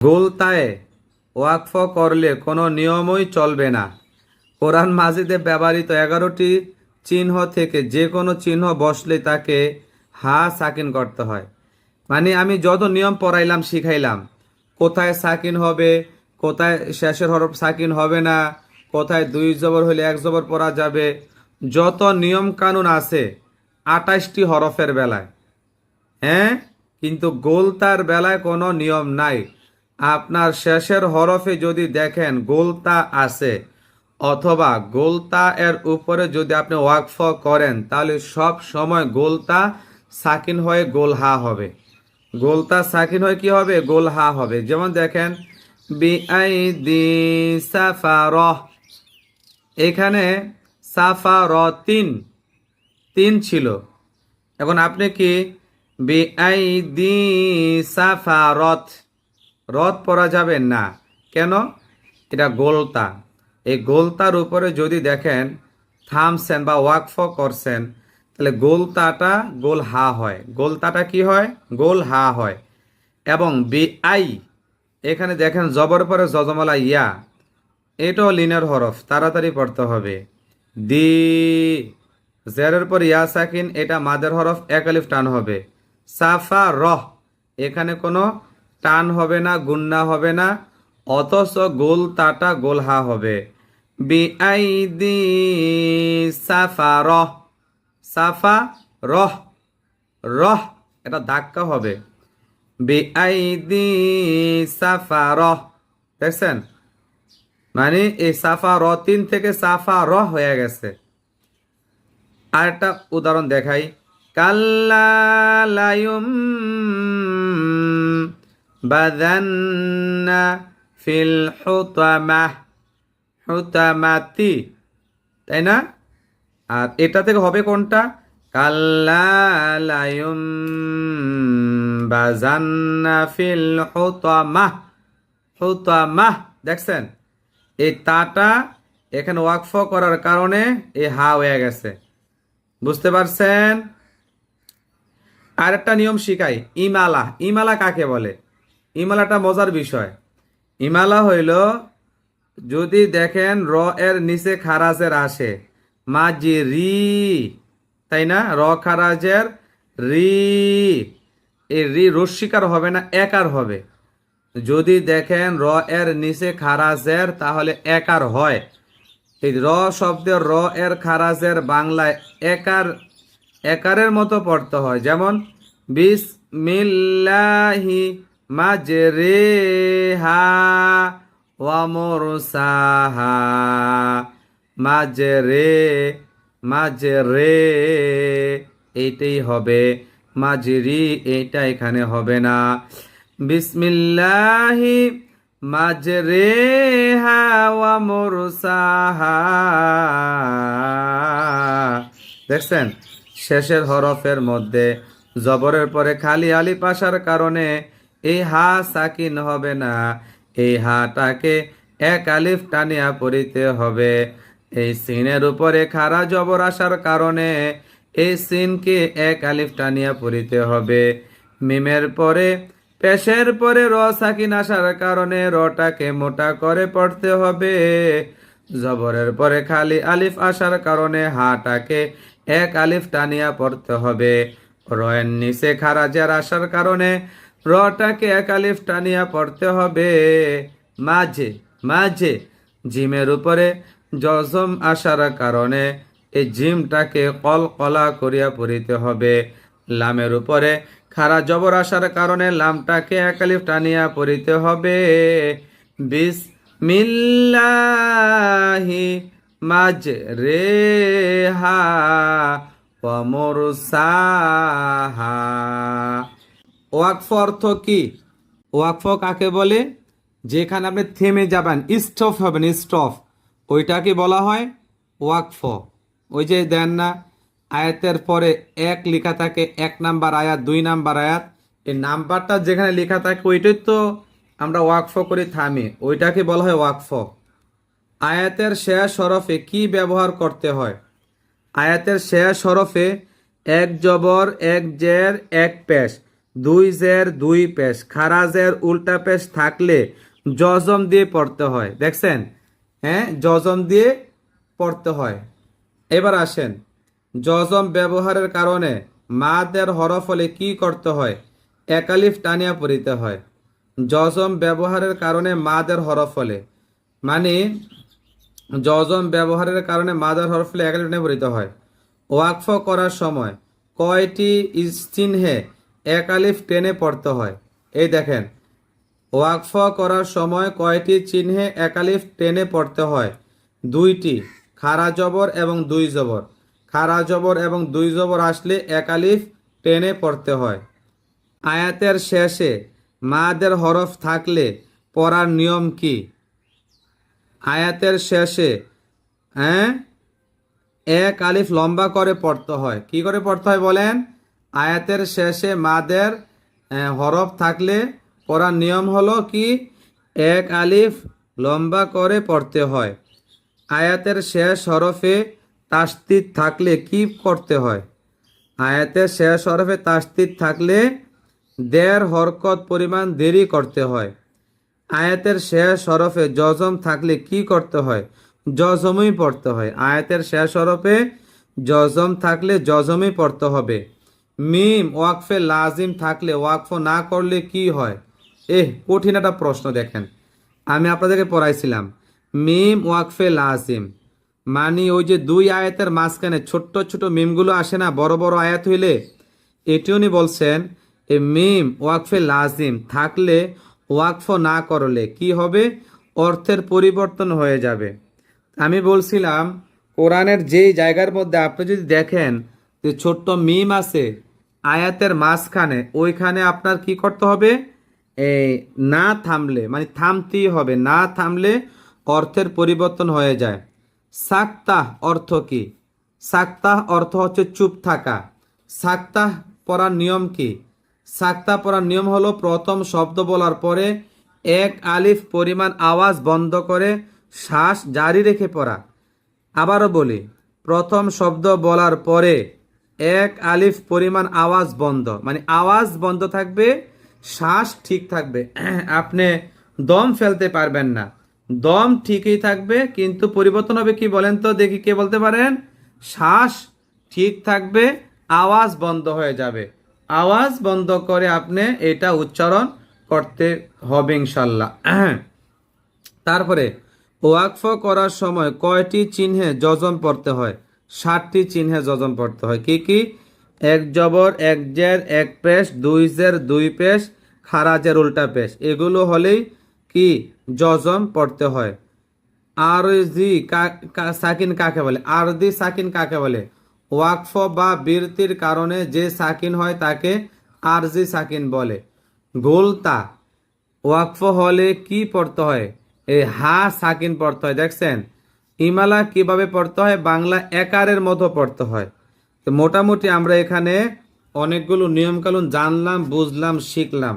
গোলতায় ওয়াকফ করলে কোনো নিয়মই চলবে না। কোরআন মাজিদে ব্যবহৃত এগারোটি চিহ্ন থেকে যে কোনো চিহ্ন বসলে তাকে হা সাকিন করতে হয়। মানে আমি যত নিয়ম পড়াইলাম, শিখাইলাম, কোথায় সাকিন হবে, কোথায় শেষের হরফ সাকিন হবে না, কোথায় দুই জবর হলে এক জবর পড়া যাবে, যত নিয়ম কানুন আছে আঠাশটি হরফের বেলায়। হ্যাঁ? কিন্তু গোলতার বেলায় কোনো নিয়ম নাই। আপনার শেষের হরফে যদি দেখেন গোলতা আছে, অথবা গোলতা এর উপরে যদি আপনি ওয়াকফ করেন, তাহলে সব সময় গোলতা সাকিন হয়ে গোল হা হবে। গোলতা সাকিন হয়ে কি হবে? গোল হা হবে। যেমন দেখেন এখানে সাফা র তিন তিন ছিল। এখন আপনি কি বিআই দি সাফা রথ পরা যাবে না। কেন? এটা গোলতা। এই গোলতার উপরে যদি দেখেন, থামছেন বা ওয়াকফ করছেন, তাহলে গোলতাটা গোল হা হয়। গোলতাটা কি হয়? গোল হা হয়। এবং বিআই এখানে দেখেন জবর পরে জজমলা ইয়া। এটাও লিনের হরফ, তাড়াতাড়ি পড়তে হবে। দি, জেরের পর ইয়া সাকিন, এটা মাদের হরফ একালিফ টান হবে। সাফা রহ, এখানে কোনো টান হবে না, গুন্না হবে না, অথচ গোল তাটা গোল হা হবে। বি আই সাফা রহ সাফা রহ রহ এটা ধাক্কা হবে। বি আই দি সাফা রহ দেখছেন? মানে এই সাফা র তিন থেকে সাফা র হয়ে গেছে। আর একটা উদাহরণ দেখাই। কাল্লালায়ুম বাদান্না ফিল হুতামাহ হুতামাতি, তাই না? আর এটা থেকে হবে কোনটা? কাল্লালায়ুম বাজান্না ফিল হুতামাহ হুতামাহ দেখছেন? এই তাটা এখানে ওয়াকফ করার কারণে এই হা হয়ে গেছে। বুঝতে পারছেন? আর একটা নিয়ম শিখাই, ইমালা। ইমালা কাকে বলে? ইমালাটা মজার বিষয়। ইমালা হইল, যদি দেখেন র এর নিচে খারাজের আসে মাজি রি তাই না? র খারাজের রি, এই রি রস্বীকার হবে না একার হবে। যদি দেখেন র এর নিচে খারাজের, তাহলে একার হয়। এই র শব্দে র এর খারাজের বাংলায় একার একারের মতো পড়তে হয়। যেমন বিস মিল্লাহি মাজরে হা ওয়ামরসাহা মাজরে মাজরে এইটাই হবে। মাজরি এইটা এখানে হবে না। বিসমিল্লাহি মাজরে হাওয়া মুরসাহা দেখছেন? শেষের হরফের মধ্যে জবরের পরে খালি আলিফ আসার কারণে এই হা সাকিন হবে না। এই হাটাকে এক আলিফ টানিয়া পড়িতে হবে। এই সিনের উপরে খারা জবর আসার কারণে এই সিনকে এক আলিফ টানিয়া পড়িতে হবে। মিমের পরে, পেশের পরে র সাকিন আসার কারণে রটাকে মোটা করে পড়তে হবে। জবরের পরে খালি আলিফ আসার কারণে হাটাকে এক আলিফ টানিয়া পড়তে হবে। রয়ের নিচে খারাজের আসার কারণে রটাকে এক আলিফ টানিয়া পড়তে হবে। মাঝে মাঝে, জিমের উপরে জজম আসার কারণে এই জিমটাকে কল কলা করিয়া পড়িতে হবে। লামের উপরে খারা জবর আসার কারণে লামটাকে একালিফ টানিয়া পড়িতে হবে। বিস মিল্লাহি মাঝ রে হা সাহা ওয়াকফ অর্থ কি? ওয়াকফ কাকে বলে? যেখানে আপনি থেমে যাবেন স্টপ হবেন স্টপ ওইটাকে বলা হয় ওয়াকফ। ওই যে দেন না, আয়াতের পরে এক লেখা থাকে, এক নাম্বার আয়াত, দুই নাম্বার আয়াত। এই নাম্বারটা যেখানে লেখা থাকে, ওইটাই তো আমরা ওয়াকফ করে থামি। ওইটাকে বলা হয় ওয়াকফ। আয়াতের শেষ হরফে কি ব্যবহার করতে হয়? আয়াতের শেষ হরফে এক জবর, এক জের, এক পেশ। দুই জের, দুই পেশ। খারাজের উল্টা পেশ থাকলে জজম দিয়ে পড়তে হয়। দেখছেন? হ্যাঁ? জজম দিয়ে পড়তে হয়। এবার আসেন। জজম ব্যবহারের কারণে মাদের হরফ হলে কি করতে হয়? একালিফ টানিয়া পড়িতে হয়। জজম ব্যবহারের কারণে মাদের হরফ হলে মানে জজম ব্যবহারের কারণে মাদার হরফ হলে একালিফ টানিয়া পড়িতে হয়। ওয়াকফ করার সময় কয়টি চিহ্নে একালিফ টেনে পড়তে হয়। এই দেখেন, ওয়াকফ করার সময় কয়টি চিহ্নে একালিফ টেনে পড়তে হয়? দুইটি, খারা জবর এবং দুই জবর। খারা জবর এবং দুই জবর আসলে একালিফ টেনে পড়তে হয়। আয়াতের শেষে, মাদের হরফ থাকলে পড়ার নিয়ম কি? আয়াতের শেষে হ্যাঁ এক আলিফ লম্বা করে পড়তে হয়। কি করে পড়তে হয় বলেন? আয়াতের শেষে মাদের হরফ থাকলে পড়ার নিয়ম হলো কি? এক আলিফ লম্বা করে পড়তে হয়। আয়াতের শেষ হরফে তাস্তিদ থাকলে কি করতে হয়? আয়াতের শেষ হরফে তাস্তিদ থাকলে দেড় হরকত পরিমাণ দেরি করতে হয়। আয়াতের শেষ হরফে জজম থাকলে কি করতে হয়? জজমই পড়তে হয়। আয়াতের শেষ হরফে জজম থাকলে জজমই পড়তে হবে। মিম ওয়াকফে লাজিম থাকলে ওয়াকফ না করলে কি হয়? এহ, কঠিন একটা প্রশ্ন দেখেন। আমি আপনাদেরকে পড়াইছিলাম, মিম ওয়াকফে লাজিম। মানে ওই যে দুই আয়াতের মাঝখানে ছোট্ট ছোট মিমগুলো আসে না, বড় বড় আয়াত হইলে? এটি উনি বলছেন, এ মিম ওয়াকফে লাজিম থাকলে ওয়াকফ না করলে কি হবে? অর্থের পরিবর্তন হয়ে যাবে। আমি বলছিলাম, কোরআনের যেই জায়গার মধ্যে আপনি যদি দেখেন যে ছোট্ট মিম আছে আয়াতের মাঝখানে, ওইখানে আপনার কি করতে হবে? এই না থামলে মানে থামতেই হবে, না থামলে অর্থের পরিবর্তন হয়ে যায়। সাক্তাহ অর্থ কি? সাক্তাহ অর্থ হচ্ছে চুপ থাকা। সাক্তাহ পড়ার নিয়ম কি? সাক্তা পড়ার নিয়ম হলো প্রথম শব্দ বলার পরে এক আলিফ পরিমাণ আওয়াজ বন্ধ করে শ্বাস জারি রেখে পড়া। আবারও বলি, প্রথম শব্দ বলার পরে এক আলিফ পরিমাণ আওয়াজ বন্ধ। মানে আওয়াজ বন্ধ থাকবে, শ্বাস ঠিক থাকবে। আপনি দম ফেলতে পারবেন না। দম ঠিকই থাকবে, কিন্তু পরিবর্তন হবে কি বলেন তো? দেখি কে বলতে পারেন? শ্বাস ঠিক থাকবে, আওয়াজ বন্ধ হয়ে যাবে। আওয়াজ বন্ধ করে আপনি এটা উচ্চারণ করতে হবে ইনশাল্লাহ। তারপরে, ওয়াকফ করার সময় কয়টি চিহ্নে যজম পড়তে হয়? ষাটটি চিহ্নে যজন পড়তে হয়। কি কি? এক জবর, এক জের, এক পেশ, দুই জের, দুই পেশ খারাজের উল্টা পেশ। এগুলো হলেই কি? যজন পড়তে হয়। আর জি সাকিন কাকে বলে? আর দি সাকিন কাকে বলে? ওয়াকফ বা বীরতির কারণে যে সাকিন হয় তাকে আরজি সাকিন বলে। গোলতা, ওয়াকফ হলে কি পড়তে হয়? এই হা সাকিন পড়তে হয়, দেখছেন? ইমালা কীভাবে পড়তে হয়? বাংলা একারের মতো পড়তে হয়। তো মোটামুটি আমরা এখানে অনেকগুলো নিয়মকানুন জানলাম, বুঝলাম, শিখলাম।